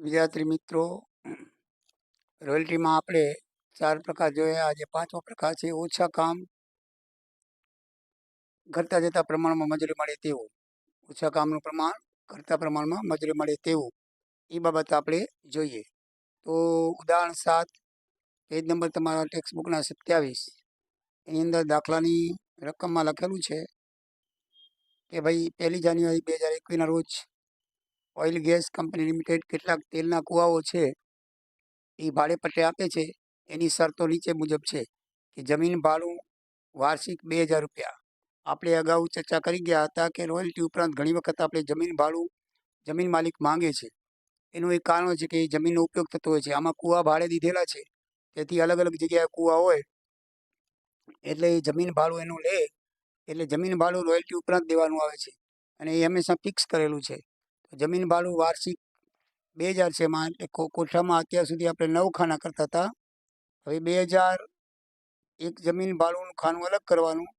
વિદ્યાર્થી મિત્રો, રોયલ્ટીમાં આપણે ચાર પ્રકાર જોયા. આજે પાંચમો પ્રકાર છે, ઓછા કામ ઘટતા જતા પ્રમાણમાં મજૂરી મળે તેવું. ઓછા કામનું પ્રમાણ ઘટતા પ્રમાણમાં મજૂરી મળે તેવું. એ બાબત આપણે જોઈએ. તો ઉદાહરણ સાત, પેજ નંબર તમારા ટેક્સ્ટ બુકના સત્યાવીસ. એની અંદર દાખલાની રકમમાં લખેલું છે કે ભાઈ, પહેલી જાન્યુઆરી બે હજાર એકવીસના રોજ ઓઇલ, ગેસ કંપની લિમિટેડ કેટલાક તેલના કુવાઓ છે, એ ભાડે પટ્ટે આપે છે. એની શરતો નીચે મુજબ છે કે જમીન ભાડું વાર્ષિક બે હજાર રૂપિયા. આપણે અગાઉ ચર્ચા કરી ગયા હતા કે રોયલ્ટી ઉપરાંત ઘણી વખત આપણે જમીન ભાડું જમીન માલિક માંગે છે. એનું એક કારણ છે કે એ જમીનનો ઉપયોગ થતો હોય છે. આમાં કૂવા ભાડે દીધેલા છે. તેથી અલગ અલગ જગ્યાએ કૂવા હોય એટલે એ જમીન ભાડું એનું લે એટલે જમીન ભાડું રોયલ્ટી ઉપરાંત દેવાનું આવે છે. અને એ હંમેશા ફિક્સ કરેલું છે. જમીન ભાડું વાર્ષિક બે હજાર છે એમાં એટલે કોઠામાં અત્યાર સુધી આપણે નવ ખાના કરતા હતા. હવે બે હજાર એક જમીન ભાડુંનું ખાનું અલગ કરવાનું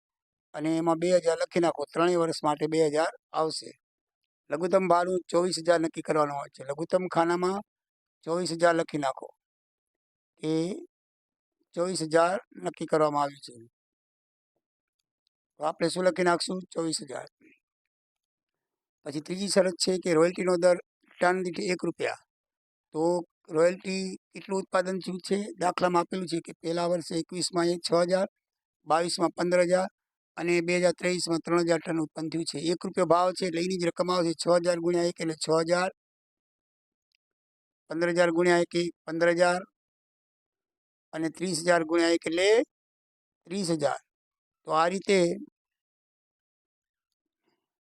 અને એમાં બે હજાર લખી નાખો. ત્રણેય વર્ષ માટે બે હજાર આવશે. લઘુત્તમ ભાડું ચોવીસ હજાર નક્કી કરવાનું આવે છે. લઘુત્તમ ખાનામાં ચોવીસ હજાર લખી નાખો. એ ચોવીસ હજાર નક્કી કરવામાં આવ્યું છે. આપણે શું લખી નાખશું? ચોવીસ હજાર. પછી ત્રીજી શરત છે કે રોયલ્ટીનો દર ટન દીઠ એક રૂપિયા. તો રોયલ્ટી કેટલું ઉત્પાદન થયું છે? દાખલામાં આપેલું છે કે પહેલા વર્ષે એકવીસમાં એ છ હજાર, બાવીસમાં પંદર હજાર અને બે હજાર ત્રેવીસમાં ત્રણ હજાર ટન ઉત્પન્ન થયું છે. એક રૂપિયો ભાવ છે એટલે એની જ રકમ આવશે છ હજાર ગુણ્યા એક એટલે છ હજાર, પંદર હજાર ગુણ્યા એક પંદર હજાર અને ત્રીસ હજાર ગુણ્યા એક એટલે ત્રીસ હજાર. તો આ રીતે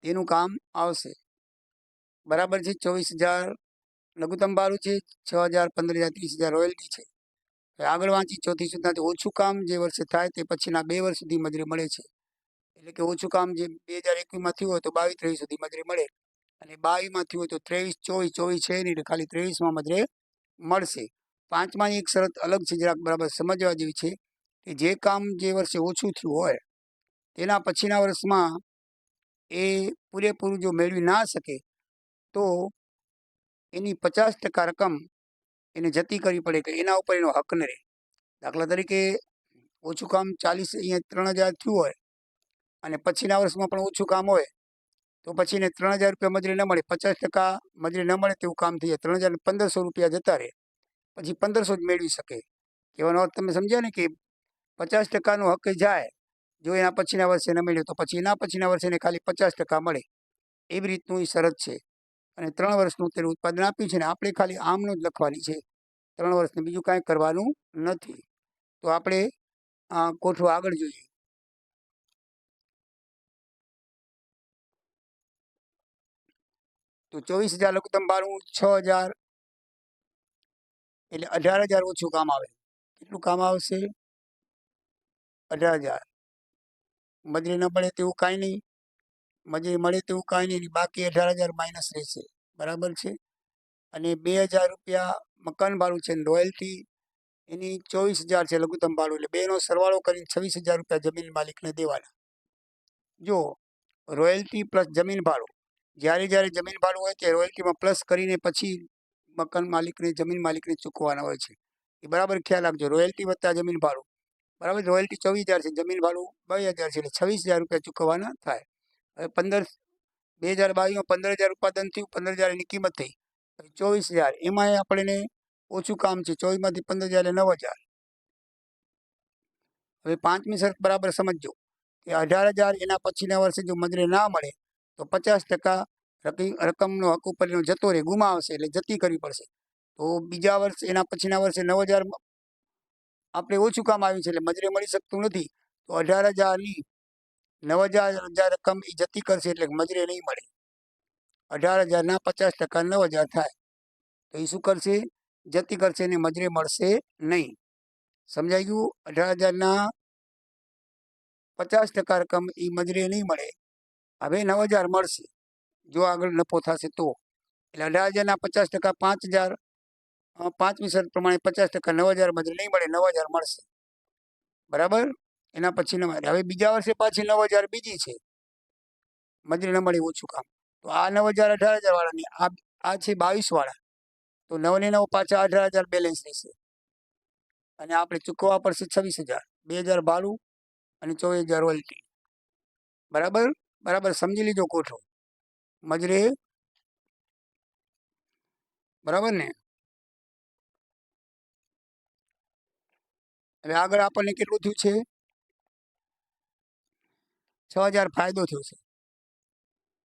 તેનું કામ આવશે. બરાબર છે, ચોવીસ હજાર, લઘુત્તમ ભાડું છે, છ હજાર, પંદર હજાર, ત્રીસ હજાર રોયલ્ટી છે. આગળ વાંચી, ચોથી સુધીનાથી ઓછું કામ જે વર્ષે થાય તે પછીના બે વર્ષ સુધી મજૂરી મળે છે. એટલે કે ઓછું કામ જે બે હજાર એકવીસમાં થયું હોય તો બાવીસ ત્રેવીસ સુધી મજૂરી મળે. અને બાવીસમાં થયું હોય તો ત્રેવીસ, ચોવીસ ચોવીસ છે નહીં ખાલી ત્રેવીસમાં મજૂરી મળશે. પાંચમાં એક શરત અલગ છે, જરાક બરાબર સમજવા જેવી છે કે જે કામ જે વર્ષે ઓછું થયું હોય તેના પછીના વર્ષમાં એ પૂરેપૂરું જો મેળવી ના શકે, તો એની પચાસ ટકા રકમ એને જતી કરવી પડે કે એના ઉપર એનો હક ન રહે. દાખલા તરીકે ઓછું કામ ચાલીસ અહીંયા ત્રણ હજાર થયું હોય અને પછીના વર્ષમાં પણ ઓછું કામ હોય, તો પછી એને ત્રણ હજાર રૂપિયા મજૂરી ન મળે. પચાસ ટકા મજૂરી ન મળે તેવું કામ થઈ જાય. ત્રણ હજાર પંદરસો રૂપિયા જતા રહે. પછી પંદરસો જ મેળવી શકે. કહેવાનો અર્થ તમે સમજ્યા ને કે પચાસ ટકાનો હક જાય. જો એના પછીના વર્ષે ન મળ્યો, તો પછી એના પછીના વર્ષે ખાલી પચાસ ટકા મળે. એવી રીતનું એ શરત છે. અને ત્રણ વર્ષનું તેનું ઉત્પાદન આપ્યું છે ને આપણે ખાલી આમનું જ લખવાની છે. ત્રણ વર્ષને બીજું કાંઈ કરવાનું નથી. તો આપણે કોઠો આગળ જોઈએ. તો ચોવીસ હજાર લઘુત્તમ ભાડું છ હજાર એટલે અઢાર હજાર ઓછું કામ આવે. કેટલું કામ આવશે? અઢાર હજાર. મજૂરી ન મળે તેવું કાંઈ નહીં. મજૂરી મળે તેવું કાંઈ નહીં બાકી અઢાર હજાર માઇનસ રહેશે. બરાબર છે? અને બે હજાર રૂપિયા મકાન ભાડું છે રોયલ્ટી એની ચોવીસ હજાર છે લઘુત્તમ ભાડું. એટલે બેનો સરવાળો કરીને છવ્વીસ હજાર રૂપિયા જમીન માલિકને દેવાના. જો રોયલ્ટી પ્લસ જમીન ભાડું. જ્યારે જ્યારે જમીન ભાડું હોય તે રોયલ્ટીમાં પ્લસ કરીને પછી મકાન માલિકને જમીન માલિકને ચૂકવવાના હોય છે. એ બરાબર ખ્યાલ આપજો રોયલ્ટી વત્તા જમીન ભાડું. બરાબર? રોયલ્ટી ચોવીસ હજાર છે, જમીન ભાડું બે હજાર છે, એટલે છવ્વીસ હજાર રૂપિયા ચૂકવવાના થાય. હવે પંદર, બે હજાર બાવીસમાં પંદર હજાર ઉત્પાદન થયું, પંદર હજાર એની કિંમત થઈ. ચોવીસ હજાર એમાં આપણને ઓછું કામ છે, ચોવીસમાંથી પંદર હજાર એટલે નવ હજાર. હવે પાંચમી શરત બરાબર સમજજો કે અઢાર હજાર એના પછીના વર્ષે જો મજૂરી ના મળે, તો પચાસ ટકા રકમ રકમનો હક ઉપરનો જતો રહે, ગુમાવશે એટલે જતી કરવી પડશે. તો બીજા વર્ષે એના પછીના વર્ષે નવ હજાર આપણે ઓછું કામ આવ્યું છે એટલે મજૂરી મળી શકતું નથી. તો અઢાર હજારની નવ હજાર હજાર રકમ એ જતી કરશે એટલે મજૂરી નહીં મળે. અઢાર હજારના પચાસ ટકા નવ હજાર થાય. તો એ શું કરશે? જતી કરશે ને મજૂરી મળશે નહીં. સમજાઈ ગયું? અઢાર હજારના પચાસ ટકા રકમ એ મજૂરી નહીં મળે. હવે નવ હજાર મળશે. જો આગળ નફો થશે તો. એટલે અઢાર હજારના પચાસ ટકા પાંચ હજાર પાંચમી શરત પ્રમાણે પચાસ ટકા નવ હજાર મજૂરી નહીં મળે, નવ હજાર મળશે. બરાબર? એના પછી ન મળે હવે બીજા વર્ષે પાછી નવ હજાર બીજી છે. મજૂરી ન મળી ઓછું કામ. તો આ નવ હજાર અઢાર હજાર વાળાની, આ આ છે બાવીસ વાળા. તો નવ ને નવ પાછા અઢાર હજાર બેલેન્સ રહેશે. અને આપણે ચૂકવવા પડશે છવ્વીસ હજાર. બે હજાર ભાડું અને ચોવીસ હજાર રોયલ્ટી બરાબર? બરાબર, સમજી લીજો કોઠો. મજરે બરાબર ને? હવે આગળ આપણને કેટલું થયું છે? છ હજાર ફાયદો થયો છે.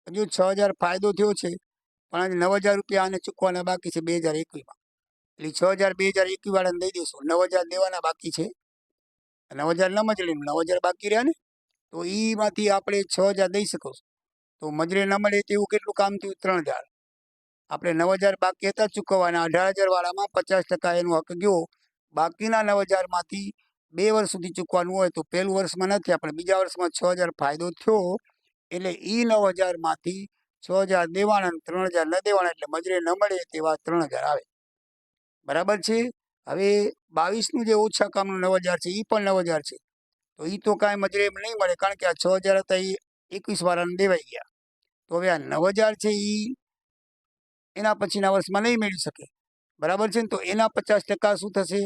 હજુ છ હજાર ફાયદો થયો છે, પણ આજે નવ હજાર રૂપિયા આને ચૂકવાના બાકી છે બે હજાર એકવીસમાં. એટલે છ હજાર બે હજાર એકવીસ વાળાને દઈ દઈશું નવ હજાર દેવાના બાકી છે. નવ હજાર ન મજડીનું નવ હજાર બાકી રહ્યા ને, તો એમાંથી આપણે છ હજાર દઈ શકો તો મજરે ન મળે તેવું કેટલું કામ થયું? ત્રણ હજાર. આપણે નવ હજાર બાકી હતા ચૂકવવાના. અઢાર હજાર વાળામાં પચાસ ટકા એનો હક ગયો. બાકીના નવ હજારમાંથી બે વર્ષ સુધી ચૂકવાનું હોય તો પહેલું વર્ષમાં નથી, આપણે બીજા વર્ષમાં છ હજાર ફાયદો થયો. એટલે એ નવ હજારમાંથી છ હજાર દેવાના ત્રણ હજાર ન દેવાના એટલે મજરે ન મળે તેવા ત્રણ હજાર આવે. બરાબર છે? હવે બાવીસનું જે ઓછા કામનું નવ હજાર છે એ પણ નવ હજાર છે. તો એ તો કાંઈ મજરે નહીં મળે, કારણ કે આ છ હજાર હતા એ એકવીસ વાળાને દેવાઈ ગયા. તો હવે આ નવ હજાર છે એ એના પછીના વર્ષમાં નહીં મેળવી શકે. બરાબર છે ને? તો એના પચાસ ટકા શું થશે?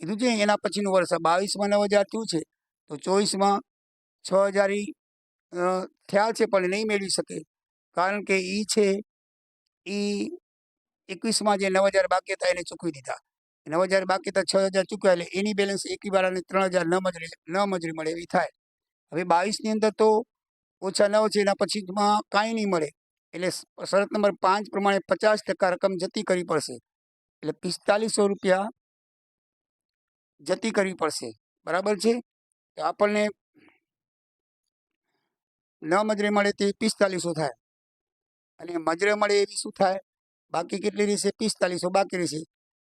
કીધું છે એના પછીનું વર્ષ બાવીસમાં નવ હજાર થયું છે, તો ચોવીસમાં છ હજાર થયા છે પણ નહીં મેળવી શકે. કારણ કે એ છે એ એકવીસમાં જે નવ હજાર બાકી હતા એને ચૂકવી દીધા. નવ હજાર બાકી હતા, છ હજાર ચૂકવ્યા એટલે એની બેલેન્સ એકી વાળાને ત્રણ હજાર ન મજરી ન મજરી મળે એવી થાય. હવે બાવીસની અંદર તો ઓછા નવ છે, એના પછીમાં કાંઈ નહીં મળે. એટલે શરત નંબર પાંચ પ્રમાણે પચાસ ટકા રકમ જતી કરવી પડશે. એટલે પિસ્તાલીસો રૂપિયા જતી કરવી પડશે. બરાબર છે? તો આપણને ન મજરે મળે તે પિસ્તાલીસો થાય. અને મજરે મળે એવી શું થાય? બાકી કેટલી રહેશે? પિસ્તાલીસો બાકી રહેશે.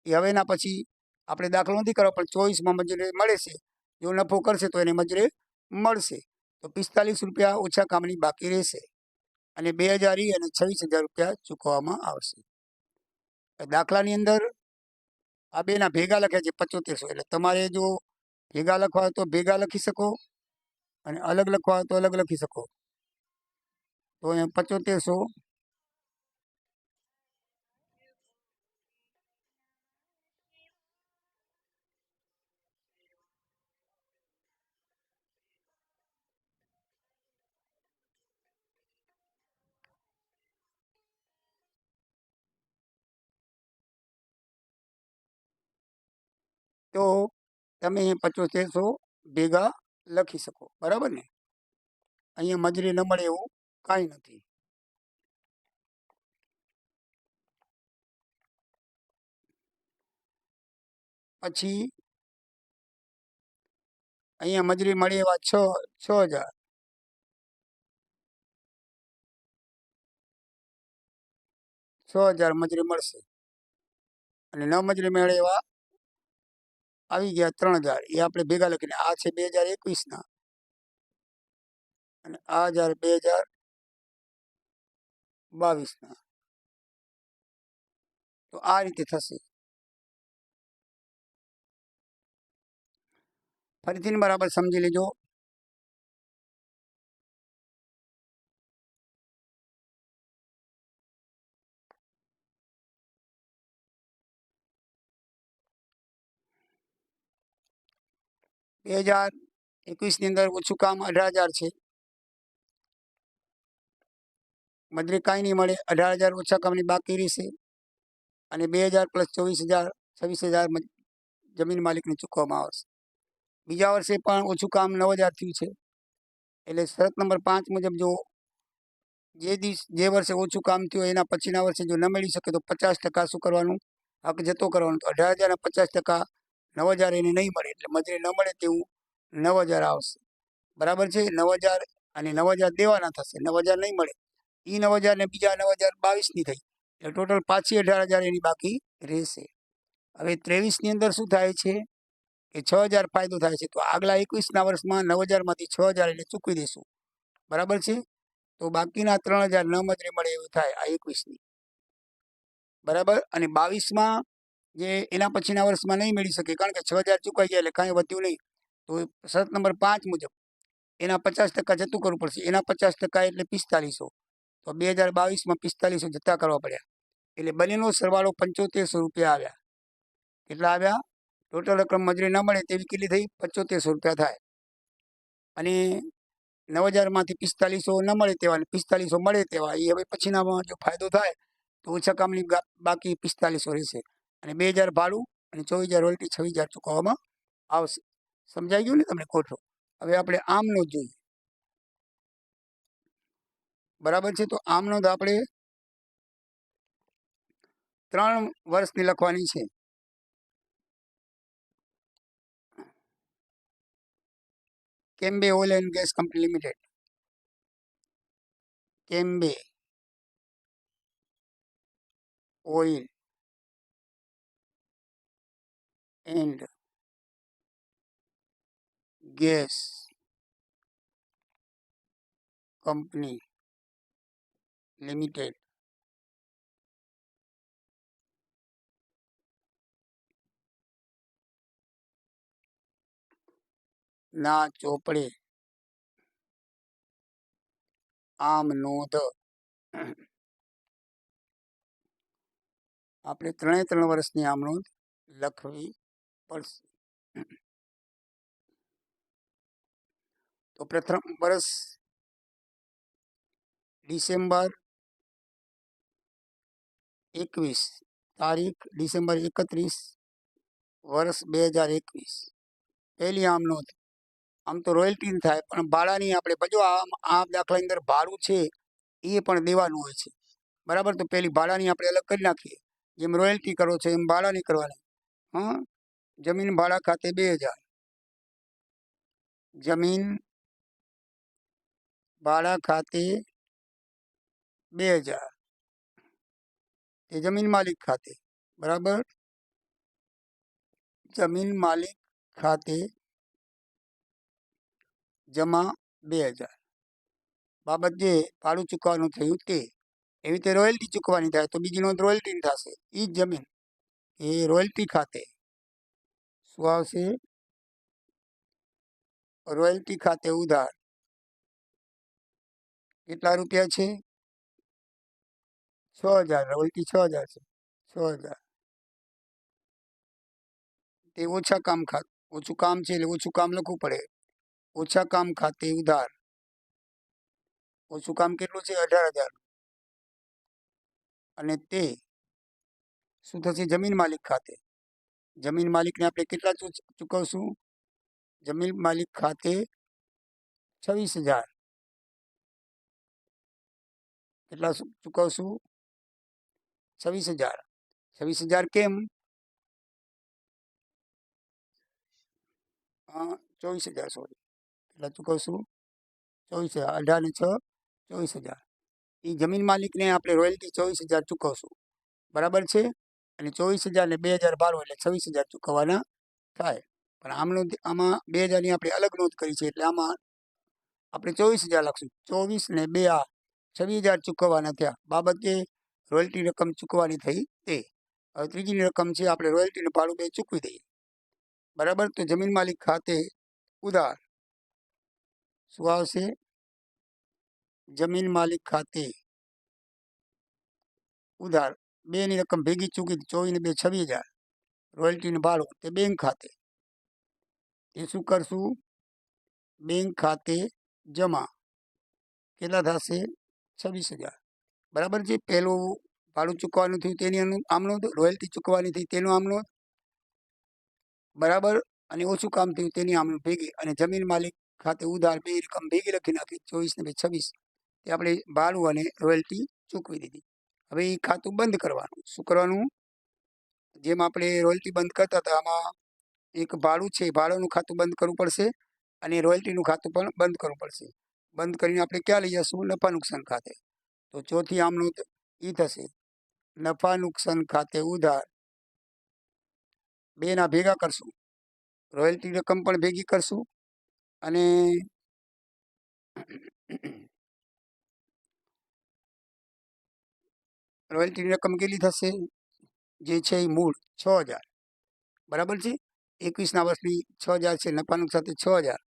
એ હવેના પછી આપણે દાખલો નથી કરવો પણ ચોવીસમાં મજૂરી મળે જો નફો કરશે તો એને મજરે મળશે. તો પિસ્તાલીસ રૂપિયા ઓછા કામની બાકી રહેશે. અને બે હજાર અને છવ્વીસ હજાર રૂપિયા ચૂકવવામાં આવશે. દાખલાની અંદર આ બેના ભેગા લખ્યા છે પચોતેરસો. એટલે તમારે જો ભેગા લખવા હોય તો ભેગા લખી શકો અને અલગ લખવા હોય તો અલગ લખી શકો. તો અહીંયા પચોતેરસો તો તમે પચોતેરસો ભેગા લખી શકો. બરાબર ને? અહીંયા મજૂરી ન મળે એવું કાંઈ નથી. પછી અહીંયા મજૂરી મળે એવા છ છ હજાર. છ હજાર મજૂરી મળશે. અને ન મજૂરી મળે એવા આવી ગયા ત્રણ હજાર. એ આપણે ભેગા લખીને, આ છે બે હજાર એકવીસના અને આ હજાર બે હજાર બાવીસના તો આ રીતે થશે. ફરીથી બરાબર સમજી લેજો. બે હજાર એકવીસની અંદર ઓછું કામ અઢાર હજાર છે. મજૂરી કાંઈ નહીં મળે. અઢાર હજાર ઓછા કામની બાકી રહેશે અને બે હજાર પ્લસ ચોવીસ હજાર, છવ્વીસ હજાર જમીન માલિકને ચૂકવવામાં આવશે. બીજા વર્ષે પણ ઓછું કામ નવ હજાર થયું છે. એટલે શરત નંબર પાંચ મુજબ જો જે દિવસ, જે વર્ષે ઓછું કામ થયું એના પછીના વર્ષે જો ન મેળવી શકે તો પચાસ ટકા શું કરવાનું? હક જતો કરવાનો. તો અઢાર હજારના પચાસ ટકા નવ હજાર એને નહીં મળે, એટલે મજૂરી ન મળે તેવું નવ હજાર આવશે. બરાબર છે? નવ હજાર અને નવ હજાર દેવાના થશે નવ હજાર નહીં મળે. એ નવ હજાર ને બીજા નવ હજાર બાવીસની થઈ. એટલે ટોટલ પાછી અઢાર હજાર એની બાકી રહેશે. હવે ત્રેવીસની અંદર શું થાય છે? કે છ હજાર ફાયદો થાય છે. તો આગલા એકવીસના વર્ષમાં નવ હજારમાંથી છ હજાર એટલે ચૂકવી દઈશું. બરાબર છે? તો બાકીના ત્રણ હજાર ન મજરી મળે એવું થાય આ એકવીસની. બરાબર? અને બાવીસમાં જે એના પછીના વર્ષમાં નહીં મેળવી શકે, કારણ કે છ હજાર ચૂકાઈ ગયા એટલે કાંઈ વધ્યું નહીં. તો શરત નંબર પાંચ મુજબ એના પચાસ ટકા જતું કરવું પડશે. એના પચાસ ટકા એટલે પિસ્તાલીસો. તો બે હજાર બાવીસમાં પિસ્તાલીસો જતા કરવા પડ્યા. એટલે બંનેનો સરવાળો પંચોતેરસો રૂપિયા આવ્યા. કેટલા આવ્યા? ટોટલ રકમ મજૂરી ન મળે તેવી કેટલી થઈ? પંચોતેરસો રૂપિયા થાય. અને નવ હજારમાંથી પિસ્તાલીસો ન મળે તેવા પિસ્તાલીસો મળે તેવા, એ હવે પછીનામાં જો ફાયદો થાય, તો ઓછા કામની બાકી પિસ્તાલીસો રહેશે. અને બે હજાર ભાડું અને ચોવીસ હજાર રોયલ્ટી છવ્વીસ હજાર ચૂકવવામાં આવશે. સમજાઈ ગયું ને તમને કોઠો હવે આપણે આમનો જોઈએ. બરાબર છે? તો આમનો જ આપણે ત્રણ વર્ષની લખવાની છે. Cambay oil and gas company limited. Cambay oil and gas company limited ના ચોપડે. આમ નોંધ. આપણે ત્રણે ત્રણ વર્ષની આમ નોંધ લખવી. પડશે તો પ્રથમ વર્ષ ડિસેમ્બર એકવીસ, તારીખ ડિસેમ્બર એકત્રીસ વર્ષ બે હજાર એકવીસ. પહેલી આમ નોંધ. આમ તો રોયલ્ટી થાય, પણ ભાડાની આપણે જો આમ આ દાખલાની અંદર ભાડું છે, એ પણ દેવાનું હોય છે. બરાબર? તો પેલી ભાડાની આપણે અલગ કરી નાખીએ. જેમ રોયલ્ટી કરો છો, એમ ભાડાની કરવાની. હં? જમીન ભાડા ખાતે બે હજાર. જમીન ભાડા ખાતે બે હજાર. એ જમીન માલિક ખાતે, બરાબર? જમીન માલિક ખાતે જમા બે હજાર. બાબત જે ભાડું ચૂકવવાનું થયું તે, એવી રીતે રોયલ્ટી ચૂકવવાની થાય તો બીજી નોંધ રોયલ્ટી થશે. એ જ જમીન, એ રોયલ્ટી ખાતે શું આવશે રોયલ્ટી ખાતે ઉધાર કેટલા રૂપિયા છે છ હજાર રોયલ્ટી છ હજાર છે છ હજાર તે ઓછા કામ ખાતે ઓછું કામ છે એટલે ઓછું કામ લખવું પડે ઓછા કામ ખાતે ઉધાર ઓછું કામ કેટલું છે અઢાર હજાર અને તે શું થશે જમીન માલિક ખાતે જમીન માલિકને આપણે કેટલા ચૂ- ચૂકવશું જમીન માલિક ખાતે છવ્વીસ હજાર કેટલા શું ચૂકવશું છવ્વીસ હજાર છવ્વીસ હજાર કેમ અ, ચોવીસ હજાર સોરી કેટલા ચૂકવશું ચોવીસ હજાર અઢાર ને છ ચોવીસ હજાર એ જમીન માલિકને આપણે રોયલ્ટી ચોવીસ હજાર ચૂકવશું બરાબર છે અને ચોવીસ હજાર ને બે હજાર બારો એટલે છવ્વીસ હજાર ચૂકવવાના થાય. પણ આમનું ધ- આમાં બે હજારની આપણે અલગ નોંધ કરી છે એટલે આમાં આપણે ચોવીસ હજાર લખશું. ચોવીસ ને બે આ છવ્વીસ હજાર ચૂકવવાના થયા. બાબતે રોયલ્ટી રકમ ચૂકવવાની થઈ તે હવે ત્રીજીની રકમ છે, આપણે રોયલ્ટીનું ભાડું બે ચૂકવી દઈએ. બરાબર? તો જમીન માલિક ખાતે ઉધાર. શું આવશે? જમીન માલિક ખાતે ઉધાર. બેની રકમ ભેગી ચૂકી ચોવીને બે છવ્વીસ હજાર. રોયલ્ટીનું ભાડું તે બેંક ખાતે. એ શું કરશું? બેંક ખાતે જમા. કેટલા થશે? છવ્વીસ હજાર. બરાબર છે? પહેલું ભાડું ચૂકવવાનું થયું તેની આમનો રોયલ્ટી ચૂકવવાની થઈ તેનું આમનો બરાબર? અને ઓછું કામ થયું તેની આમનો ભેગી. અને જમીન માલિક ખાતે ઉધાર બે રકમ ભેગી લખી નાખી ચોવીસ ને બે છવ્વીસ. તે આપણે ભાડું અને રોયલ્ટી ચૂકવી દીધી. હવે એ ખાતું બંધ કરવાનું. શું કરવાનું? જેમ આપણે રોયલ્ટી બંધ કરતા હતા, આમાં એક ભાડું છે ભાડાનું ખાતું બંધ કરવું પડશે અને રોયલ્ટીનું ખાતું પણ બંધ કરવું પડશે. બંધ કરીને આપણે ક્યાં લઈ જશું? નફા નુકસાન ખાતે. તો ચોથી આમનું એ થશે. નફા નુકસાન ખાતે ઉધાર. બેના ભેગા કરશું. રોયલ્ટી રકમ પણ ભેગી કરશું અને રોયલ્ટીની રકમ કેટલી થશે? જે છે એ મૂળ છ હજાર. બરાબર છે? એકવીસના વર્ષની છ હજાર છે નફાનું સાથે છ હજાર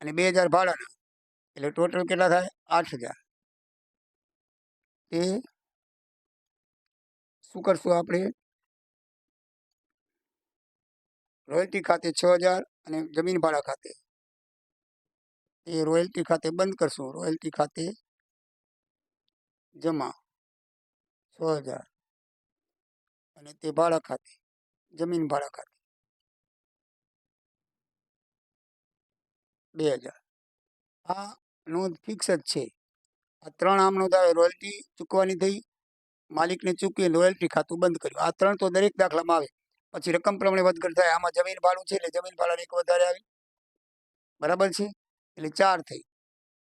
અને બે હજાર ભાડાના. એટલે ટોટલ કેટલા થાય? આઠ હજાર. તે શું કરશું આપણે? રોયલ્ટી ખાતે છ હજાર અને જમીન ભાડા ખાતે. એ રોયલ્ટી ખાતે બંધ કરશું. રોયલ્ટી ખાતે જમા. છ હજાર. અને તે ભાડા ખાતે જમીન ભાડા ખાતે બે હજાર. આ નોંધ ફિક્સ જ છે. આ ત્રણ આમ નોંધાવે રોયલ્ટી ચૂકવાની થઈ, માલિકને ચૂકવી રોયલ્ટી ખાતું બંધ કર્યું. આ ત્રણ તો દરેક દાખલામાં આવે. પછી રકમ પ્રમાણે વધઘટ થાય. આમાં જમીન ભાડું છે એટલે જમીન ભાડાની એક વધારે આવી. બરાબર છે? એટલે ચાર થઈ.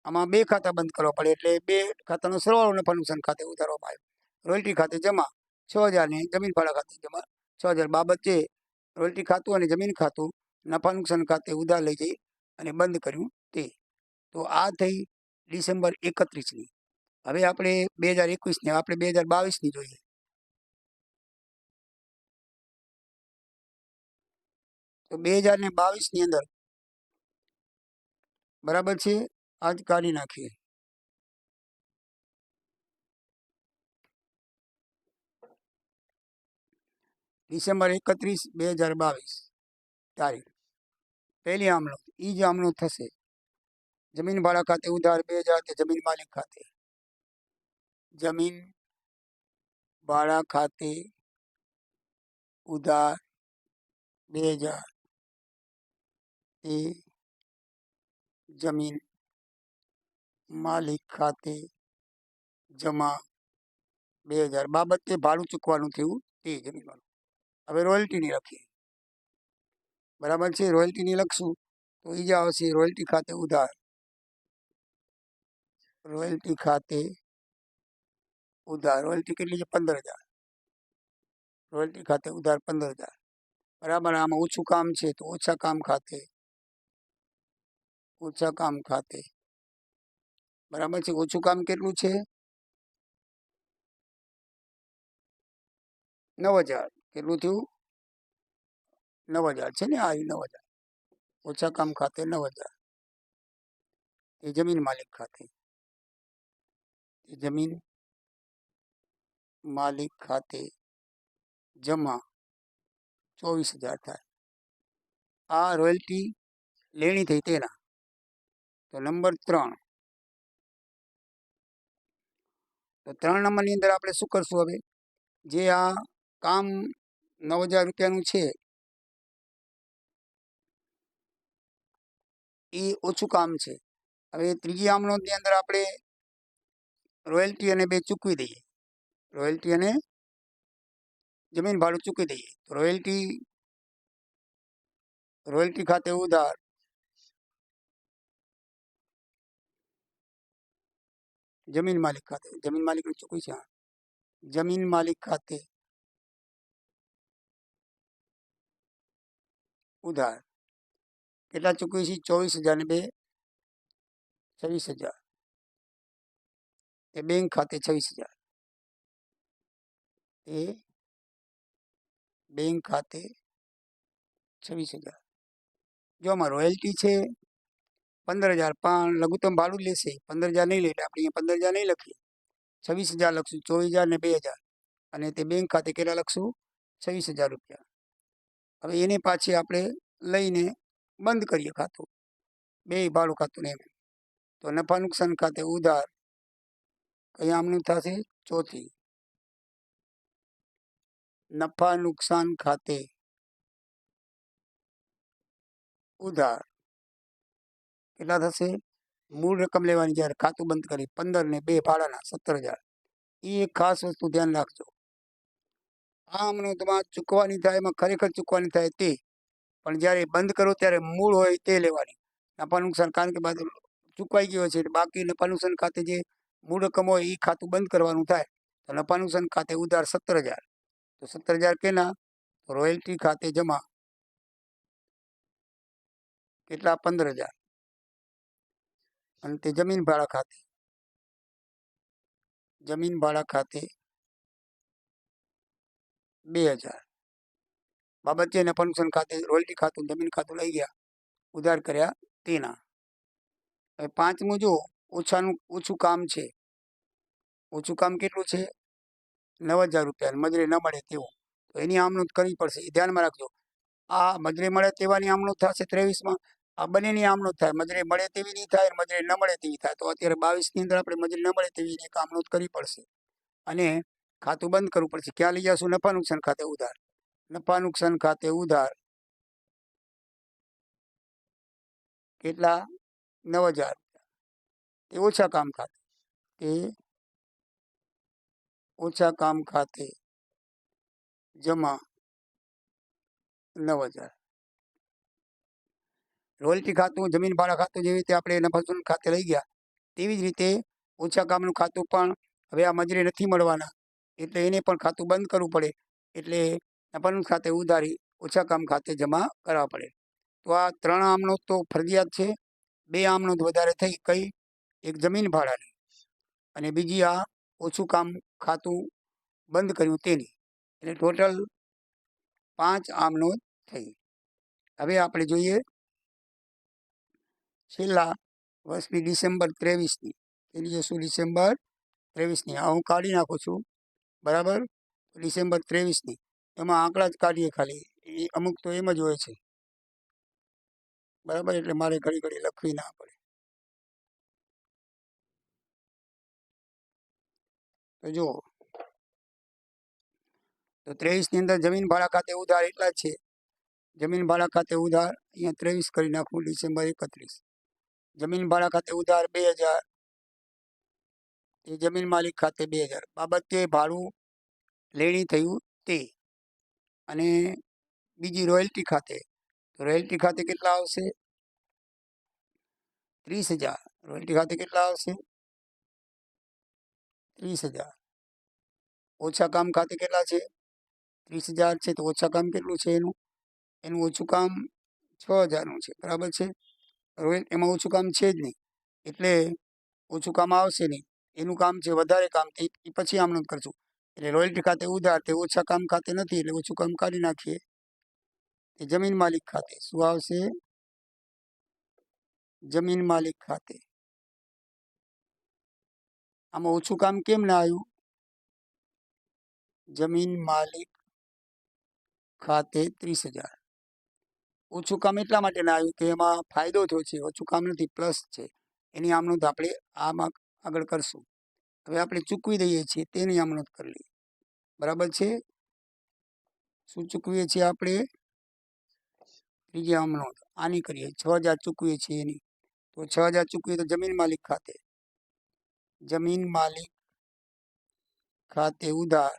આમાં બે ખાતા બંધ કરવા પડે એટલે બે ખાતાનો સરવાળો નફા નુકસાન ખાતે ઉતારવામાં આવ્યો. રોયલ્ટી ખાતે જમા છ હજાર ને જમીન ભાડા ખાતે જમા છ હજાર બાબત છે રોયલ્ટી ખાતું અને જમીન ખાતું નફા નુકસાન ખાતે ઉધાર લઈ જઈ અને બંધ કર્યું તે. તો આ થઈ ડિસેમ્બર એકત્રીસની. હવે આપણે બે હજાર એકવીસની આપણે બે હજાર બાવીસની જોઈએ. તો બે હજાર ને બાવીસની અંદર બરાબર છે? આજ કાઢી નાખીએ. ડિસેમ્બર એકત્રીસ, બે હજાર બાવીસ તારીખ. પહેલી આમલો એ જ આમણો થશે. જમીન ભાડા ખાતે ઉધાર બે હજાર તે જમીન માલિક ખાતે? જમીન ભાડા ખાતે ઉધાર બે હજાર તે જમીન માલિક ખાતે જમા બે હજાર. બાબતે ભાડું ચૂકવાનું થયું તે જમીનવાળું હવે રોયલ્ટીની લખીએ. બરાબર છે? રોયલ્ટીની લખશું તો એ આવશે રોયલ્ટી ખાતે ઉધાર. રોયલ્ટી ખાતે ઉધાર. રોયલ્ટી કેટલી છે? પંદર હજાર. રોયલ્ટી ખાતે ઉધાર પંદર હજાર. બરાબર? આમાં ઓછું કામ છે તો ઓછા કામ ખાતે. ઓછા કામ ખાતે. બરાબર છે? ઓછું કામ કેટલું છે? નવ હજાર. કેટલું થયું? નવ હજાર છે ને? આ નવ હજાર ઓછા કામ ખાતે નવ હજાર એ જમીન માલિક ખાતે. એ જમીન માલિક ખાતે જમા ચોવીસ હજાર થાય. આ રોયલ્ટી લેણી થઈ તેના. તો નંબર ત્રણ. તો ત્રણ નંબરની અંદર આપણે શું કરશું હવે? જે આ કામ નવ હજાર રૂપિયાનું છે. એ ઓછું કામ છે. હવે ત્રીજી આમનોંધની અંદર આપણે રોયલ્ટી અને બે ચૂકવી દઈએ. રોયલ્ટી અને જમીન ભાડું ચૂકવી દઈએ. રોયલ્ટી રોયલ્ટી ખાતે ઉધાર જમીન માલિક ખાતે. જમીન માલિકને ચૂકવી છે. જમીન માલિક ખાતે ઉધાર. કેટલા ચૂકવી છે? ચોવીસ હજાર ને બે. છવ્વીસ હજાર. એ બેંક ખાતે છવ્વીસ હજાર. એ બેંક ખાતે છવ્વીસ હજાર. જો આમાં રોયલ્ટી છે, પંદર હજાર પણ લઘુત્તમ ભાડું લેશે. પંદર હજાર નહીં લે એટલે આપણે અહીંયા પંદર હજાર નહીં લખીએ. છવ્વીસ હજાર લખશું, ચોવીસ હજાર ને બે હજાર. અને તે બેંક ખાતે કેટલા લખશું? છવ્વીસ હજાર રૂપિયા. હવે એને પાછી આપણે લઈને બંધ કરીએ ખાતું. બે ભાડું ખાતું ને તો નફા નુકસાન ખાતે ઉધાર, કઈ આમનું થશે? ચોથી. નફા નુકસાન ખાતે ઉધાર. કેટલા થશે? મૂળ રકમ લેવાની જ્યારે ખાતું બંધ કરી, પંદર ને બે ભાડાના, સત્તર હજાર. એ એક ખાસ વસ્તુ ધ્યાન રાખજો. આ આમનો ચૂકવાની થાય, એમાં ખરેખર ચૂકવાની થાય તે. પણ જ્યારે બંધ કરો ત્યારે મૂળ હોય તે લેવાની. નફા નુકસાન કારણ કે બાદ ચૂકવાઈ ગયો છે બાકી નફા નુકસાન ખાતે જે મૂળ રકમ હોય એ ખાતું બંધ કરવાનું થાય. તો નફા નુકસાન ખાતે ઉધાર સત્તર હજાર. તો સત્તર હજાર કેના? રોયલ્ટી ખાતે જમા કેટલા? પંદર હજાર. અને તે જમીન ભાડા ખાતે. જમીન ભાડા ખાતે બે હજાર. બાબત છે ને ફંક્શન ખાતે રોયલ્ટી ખાતું, જમીન ખાતું લઈ ગયા. ઉધાર કર્યા તેના. હવે પાંચમું જો ઓછાનું, ઓછું કામ છે. ઓછું કામ કેટલું છે? નવ હજાર રૂપિયા. મજૂરી ન મળે તેવું. તો એની આમણું કરવી પડશે. એ ધ્યાનમાં રાખજો. આ મજૂરી મળે તેવાની આમણું થશે ત્રેવીસમાં. આ બંનેની આમ થાય. મજૂરી મળે તેવી નહીં થાય મજૂરી ન મળે તેવી થાય. તો અત્યારે બાવીસની અંદર આપણે મજૂરી ન મળે તેવી એક આમ કરવી પડશે. અને ખાતું બંધ કરવું પડશે. ક્યાં લઈ જશું? નફા નુકસાન ખાતે ઉધાર. નફા નુકસાન ખાતે ઉધાર. કેટલા? નવ હજાર એ ઓછા કામ ખાતે. તે ઓછા કામ ખાતે જમા નવ હજાર. રોયલ્ટી ખાતું, જમીન ભાડા ખાતું જેવી રીતે આપણે નફાસુન ખાતે લઈ ગયા, તેવી જ રીતે ઓછા કામનું ખાતું પણ હવે આ મજૂરી નથી મળવાના. એટલે એને પણ ખાતું બંધ કરવું પડે. એટલે નફાનું ખાતે ઉધારી ઓછા કામ ખાતે જમા કરવા પડે. તો આ ત્રણ આમનો તો ફરજિયાત છે. બે આમનો વધારે થઈ કઈ એક જમીન ભાડાની. અને બીજી આ ઓછું કામ ખાતું બંધ કર્યું તેની. એટલે ટોટલ પાંચ આમનો થઈ. હવે આપણે જોઈએ છેલ્લા વર્ષની ડિસેમ્બર ત્રેવીસની. એની જે શું ડિસેમ્બર ત્રેવીસની, આ હું કાઢી નાખું છું. બરાબર? ડિસેમ્બર ત્રેવીસની. એમાં આંકડા જ કાઢીએ ખાલી. અમુક તો એમ જ હોય છે. બરાબર? એટલે મારે ઘડી ઘડી લખવી ના પડે. તો જુઓ. તો ત્રેવીસની અંદર જમીન ભાડા ખાતે ઉધાર એટલા છે. જમીન ભાડા ખાતે ઉધાર અહીંયા ત્રેવીસ કરી નાખું, ડિસેમ્બર એકત્રીસ. જમીન ભાડા ખાતે ઉધાર બે હજાર એ જમીન માલિક ખાતે બે હજાર. બાબતે ભાડું લેણી થયું તે અને બીજી રોયલ્ટી ખાતે. રોયલ્ટી ખાતે કેટલા આવશે? ત્રીસ હજાર. રોયલ્ટી ખાતે કેટલા આવશે? ત્રીસ હજાર. ઓછા કામ ખાતે કેટલા છે? ત્રીસ હજાર છે તો ઓછા કામ કેટલું છે એનું? એનું ઓછું કામ છ હજારનું છે. બરાબર છે? રોયલ એમાં ઓછું કામ છે જ નહીં. એટલે ઓછું કામ આવશે નહીં. એનું કામ છે વધારે કામ એ પછી આમનું કરશું. એટલે રોયલ્ટી ખાતે ઉધાર તે ઓછા કામ ખાતે નથી, એટલે ઓછું કામ કાઢી નાખીએ. એ જમીન માલિક ખાતે. શું આવશે? જમીન માલિક ખાતે. આમાં ઓછું કામ કેમ ના આવ્યું? જમીન માલિક ખાતે ત્રીસ હજાર. ઓછું કામ એટલા માટે ના આવ્યું કે એમાં ફાયદો થયો છે, ઓછું કામ નથી, પ્લસ છે. એની આમનું આપણે આમાં આગળ કરશું. હવે આપણે ચૂકવી દઈએ છીએ તેની આમનોંધ કરી લઈએ. બરાબર છે? શું ચૂકવીએ છીએ આપણે? ત્રીજી આમનોંધ આની કરીએ. છ હજાર ચૂકવીએ છીએ એની. તો છ હજાર ચૂકવીએ તો જમીન માલિક ખાતે. જમીન માલિક ખાતે ઉધાર.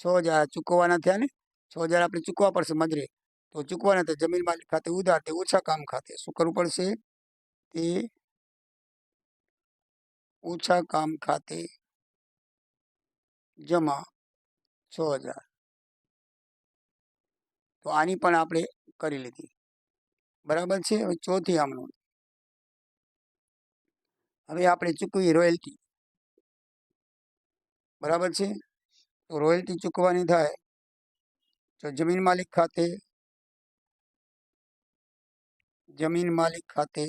છ હજાર ચૂકવવાના થયા ને? છ હજાર આપણે ચૂકવવા પડશે મજરે. તો ચૂકવાના તો જમીન માલિક ખાતે ઉધાર, તે ઓછા કામ ખાતે. શું કરવું પડશે? તે ઓછા કામ ખાતે જમા છ હજાર. તો આની પણ આપણે કરી લીધી. બરાબર છે? હવે ચોથી આમનું. હવે આપણે ચૂકવી રોયલ્ટી. બરાબર છે? તો રોયલ્ટી ચૂકવાની થાય તો જમીન માલિક ખાતે જમીન માલિક ખાતે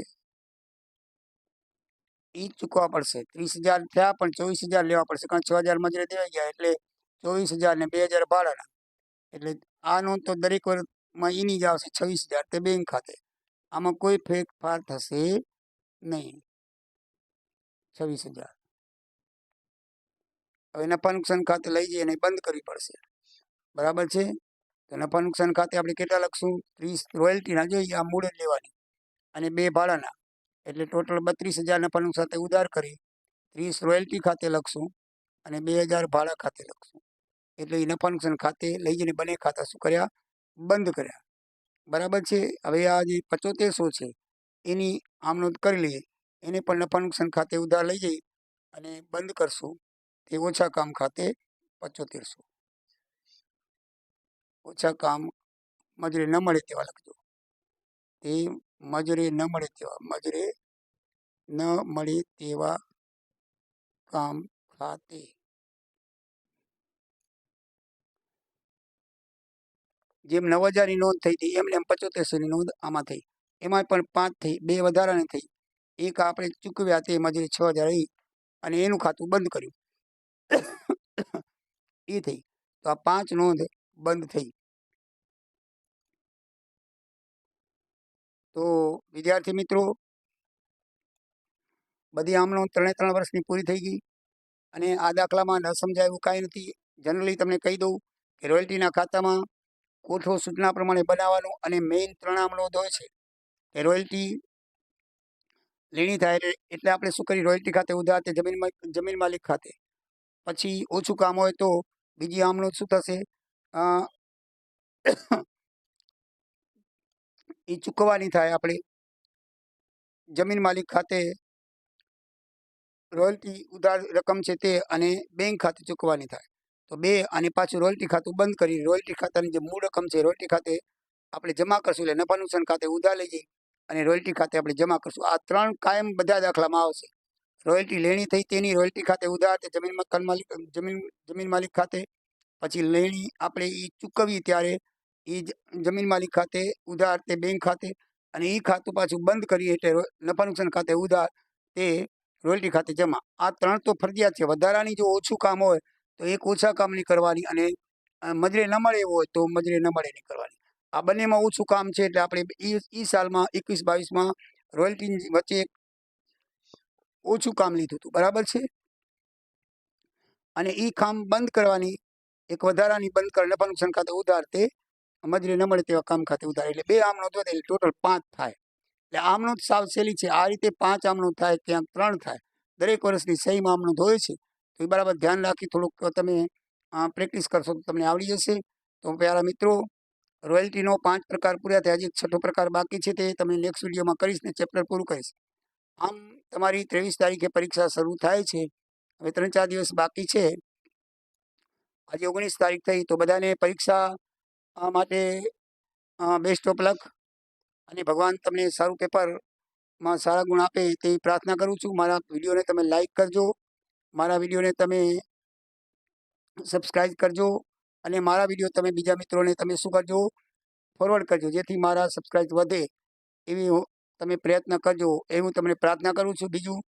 એ ચૂકવવા પડશે. ત્રીસ હજાર થયા પણ ચોવીસ હજાર લેવા પડશે. કારણ છ હજાર મજૂરી દેવાઈ ગયા એટલે ચોવીસ હજાર ને બે હજાર ભાડાના. એટલે આ નોંધ તો દરેક વર્ષમાં એની જ આવશે, છવ્વીસ હજાર તે બેંક ખાતે. આમાં કોઈ ફેરફાર થશે નહીં. છવ્વીસ હજાર. હવે નફા નુકસાન ખાતે લઈ જઈએ ને બંધ કરવી પડશે. બરાબર છે? તો નફા નુકસાન ખાતે આપણે કેટલા લખશું? ત્રીસ રોયલ્ટીના જોઈએ, આ મૂળ લેવાની. અને બે ભાડાના. એટલે ટોટલ બત્રીસ હજાર પલંગ સાથે ઉધાર કરી ત્રીસ રોયલ્ટી ખાતે લખશું અને બે હજાર ભાડા ખાતે લખશું. એટલે એ નફા નુકસાન ખાતે લઈ જઈને બંને ખાતા શું કર્યા? બંધ કર્યા. બરાબર છે? હવે આ જે પચોતેરસો છે, એની આમનોદ કરી લઈએ. એને પણ નફા નુકસાન ખાતે ઉધાર લઈ જઈ અને બંધ કરશું તે ઓછા કામ ખાતે પચોતેરસો ઓછા કામ મજૂરી ન મળે તેવા લખજો. તે મજૂરી ન મળે તેવા, મજૂરી ન મળે તેવા કામ ખાતે. જેમ નવ હજારની નોંધ થઈ હતી, એમને એમ પચોતેરસોની નોંધ આમાં થઈ. એમાં પણ પાંચ થઈ, બે વધારાની થઈ. એક આપણે ચૂકવ્યા તે મજૂરી છ હજાર રહી અને એનું ખાતું બંધ કર્યું. એ થઈ. તો આ પાંચ નોંધ બંધ થઈ. તો વિદ્યાર્થી મિત્રો, બધી આમનો ત્રણે ત્રણ વર્ષની પૂરી થઈ ગઈ અને આ દાખલામાં ન સમજાય એવું કાંઈ નથી. જનરલી તમને કહી દઉં કે રોયલ્ટીના ખાતામાં કોઠો સૂચના પ્રમાણે બનાવવાનું અને મેઇન ત્રણ આમલો હોય છે. કે રોયલ્ટી લેણી થાય એટલે આપણે શું કરી રોયલ્ટી ખાતે ઉધાર તે જમીન જમીન માલિક ખાતે. પછી ઓછું કામ હોય તો બીજી આમલો શું થશે? એ ચૂકવવાની થાય આપણે જમીન માલિક ખાતે. રોયલ્ટી ઉધાર રકમ છે તે અને બેંક ખાતે ચૂકવવાની થાય. તો બે અને પાછું રોયલ્ટી ખાતું બંધ કરી, રોયલ્ટી ખાતાની જે મૂળ રકમ છે રોયલ્ટી ખાતે આપણે જમા કરશું એટલે નફા નુકસાન ખાતે ઉધાર લઈ જઈ અને રોયલ્ટી ખાતે આપણે જમા કરશું. આ ત્રણ કાયમ બધા દાખલામાં આવશે. રોયલ્ટી લેણી થઈ તેની રોયલ્ટી ખાતે ઉધાર તે જમીન મકાન માલિક, જમીન જમીન માલિક ખાતે, પછી લેણી આપણે એ ચૂકવીએ ત્યારે એ જમીન માલિક ખાતે ઉધાર, તે બેંક ખાતે અને એ ખાતું પાછું બંધ કરીએ એટલે નફા નુકસાન ખાતે ઉધાર, તે રોયલ્ટી ખાતે જમા. આ ત્રણ તો ફરજિયાત છે. વધારાની જો ઓછું કામ હોય, તો એક ઓછા કામની કરવાની અને મજરે ન મળે એવું હોય તો મજરે ન મળે નહીં કરવાની. આ બંનેમાં ઓછું કામ છે એટલે આપણે એ એ સાલમાં એકવીસ બાવીસમાં રોયલ્ટી વચ્ચે ઓછું કામ લીધું હતું. બરાબર છે? અને એ કામ બંધ કરવાની, એક વધારાની બંધ કર, નફા નુકસાન ખાતે ઉધાર, તે મજૂરી ન મળે તેવા કામ ખાતે ઉધાર એટલે બે આમનો વધે એટલે ટોટલ પાંચ થાય. એટલે આમનો સાવ સહેલી છે. આ રીતે પાંચ આમનો થાય ક્યાંક ત્રણ થાય. દરેક વર્ષની સહીમાં આમનો હોય છે. તો એ બરાબર ધ્યાન રાખી થોડુંક તમે પ્રેક્ટિસ કરશો તો તમને આવડી જશે. તો પ્યારા મિત્રો રોયલ્ટીનો પાંચ પ્રકાર પૂરા થયા હજી છઠ્ઠો પ્રકાર બાકી છે તે તમે નેક્સ્ટ વિડીયોમાં કરીશ ને ચેપ્ટર પૂરું કરીશ. આમ તમારી ત્રેવીસ તારીખે પરીક્ષા શરૂ થાય છે. હવે ત્રણ ચાર દિવસ બાકી છે. આજે ઓગણીસ તારીખ થઈ તો બધાને પરીક્ષા અ, માટે બેસ્ટ ઓફ લક અને ભગવાન તમને સારું પેપરમાં સારા ગુણ આપે તેવી પ્રાર્થના કરું છું. મારા વિડીયોને તમે લાઈક કરજો. મારા વિડીયોને તમે સબસ્ક્રાઈબ કરજો. અને મારા વીડિયો તમે બીજા મિત્રોને તમે શું કરજો? ફોરવર્ડ કરજો. જેથી મારા સબસ્ક્રાઈબ વધે એવી તમે પ્રયત્ન કરજો. એ હું તમને પ્રાર્થના કરું છું. બીજું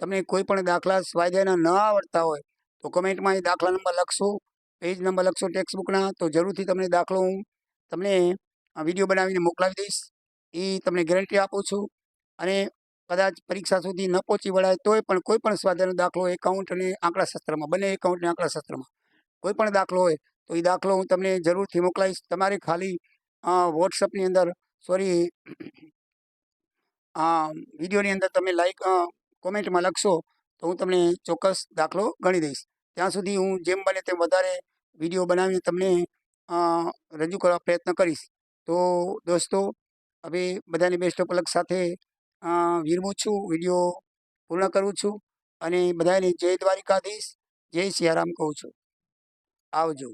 તમને કોઈ પણ દાખલા સ્વાધ્યાયના ન આવડતા હોય તો કમેન્ટમાં એ દાખલા નંબર લખશો. પેજ નંબર લખશો ટેક્સ બુકના તો જરૂરથી તમને દાખલો હું તમને વીડિયો બનાવીને મોકલાવી દઈશ. એ તમને ગેરંટી આપું છું. અને કદાચ પરીક્ષા સુધી ન પહોંચી વળાય તોય પણ કોઈ પણ સ્વાધ્યાયનો દાખલો એકાઉન્ટ અને આંકડાશાસ્ત્રમાં બંને એકાઉન્ટ અને આંકડાશાસ્ત્રમાં કોઈ પણ દાખલો હોય, તો એ દાખલો હું તમને જરૂરથી મોકલાવીશ. તમારે ખાલી વોટ્સઅપની અંદર સોરી વિડીયોની અંદર તમે લાઈક કોમેન્ટમાં લખશો, તો હું તમને ચોક્કસ દાખલો ગણી દઈશ. ત્યાં સુધી હું જેમ બને તેમ વધારે વીડિયો બનાવીને તમને રજૂ કરવા પ્રયત્ન કરીશ. તો દોસ્તો, હવે બધાને બેસ્ટ ઓફ લક સાથે વિરમું છું, વીડિયો પૂર્ણ કરું છું અને બધાને જય દ્વારિકાધીશ, જય સિયારામ કહું છું. આવજો.